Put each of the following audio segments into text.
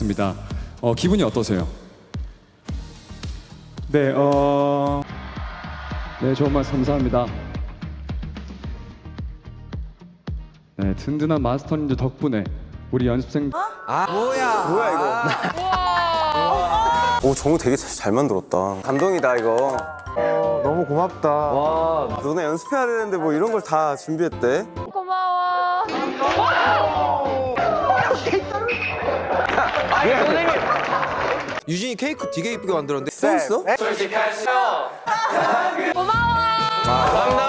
만났습니다. 어, 기분이 어떠세요? 네, 어, 네, 좋은 말씀 감사합니다. 네, 든든한 마스터님들 덕분에 우리 연습생 오 정우 되게 잘 만들었다. 감동이다 이거. 너무 고맙다. 너네 연습해야 되는데 뭐 이런 걸 다 준비했대. 고마워. 유진이 케이크 되게 예쁘게 만들었는데 써?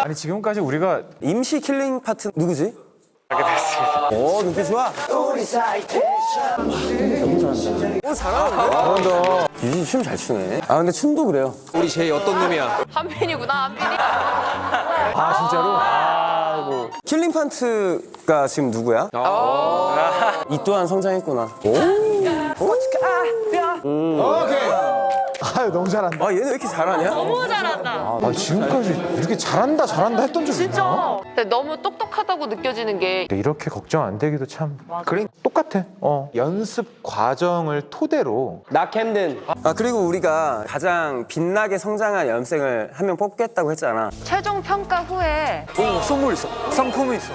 아니 지금까지 우리가 임시 킬링 파트 누구지? 알게 됐습니다. 오 눈빛 좋아. 너무 잘한다. 오 잘하는데? 잘한다. 유진 춤 잘 추네. 아 근데 춤도 그래요. 우리 제이 어떤 놈이야? 한빈이구나, 한빈이. 아 진짜로 아, 킬링 파트가 지금 누구야? 이 또한 성장했구나. 오. 아유 너무 잘한다. 아 얘는 왜 이렇게 잘하냐? 너무 잘한다. 아, 지금까지 이렇게 잘한다 잘한다 했던 적이 있나? 근데 너무 똑똑하다고 느껴지는 게 근데 이렇게 걱정 안 되기도 참 그래 똑같아. 어 연습 과정을 토대로 아 그리고 우리가 가장 빛나게 성장한 연생을 한 명 뽑겠다고 했잖아. 최종 평가 후에 선물 있어. 상품이 있어.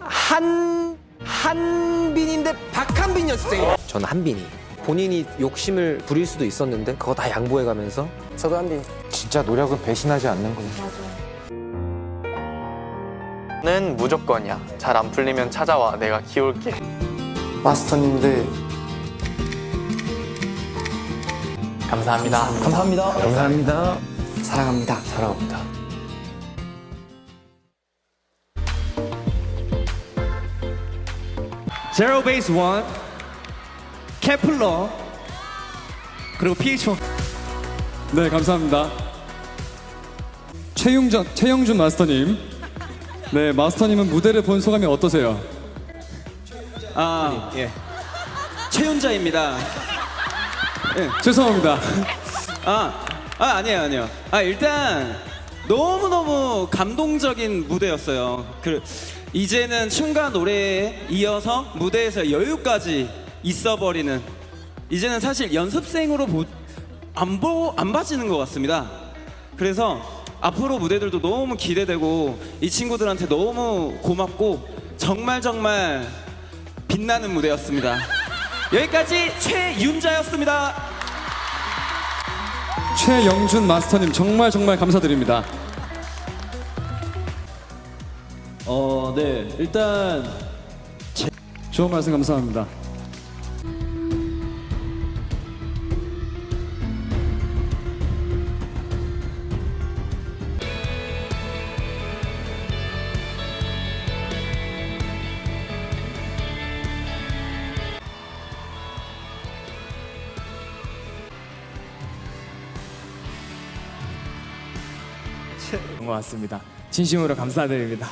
한 한빈인데 박한빈 연습생. 저는 한빈이. 본인이 욕심을 부릴 수도 있었는데 그거 다 양보해가면서 저도 한빈. 진짜 노력은 배신하지 않는 거야. 는 무조건이야. 잘 안 풀리면 찾아와. 내가 키울게. 마스터님들 감사합니다. 감사합니다. 감사합니다. 사랑합니다. 사랑합니다. 제로 베이스 원 케플러 그리고 PH1 네, 감사합니다. 최용전, 최영준 마스터님. 네, 마스터님은 무대를 본 소감이 어떠세요? 아, 예. 최윤자입니다. 죄송합니다. 아, 아 아니에요, 아니에요. 아 일단 너무 너무 감동적인 무대였어요. 그 이제는 춤과 노래에 이어서 무대에서 여유까지 있어버리는 이제는 사실 연습생으로 보, 안, 보, 안 봐지는 것 같습니다. 그래서 앞으로 무대들도 너무 기대되고 이 친구들한테 너무 고맙고 정말 정말 빛나는 무대였습니다. 여기까지 최윤자였습니다. 최영준 마스터님 정말 정말 감사드립니다. 어, 네. 일단 좋은 말씀 감사합니다. 고맙습니다. 진심으로 감사드립니다.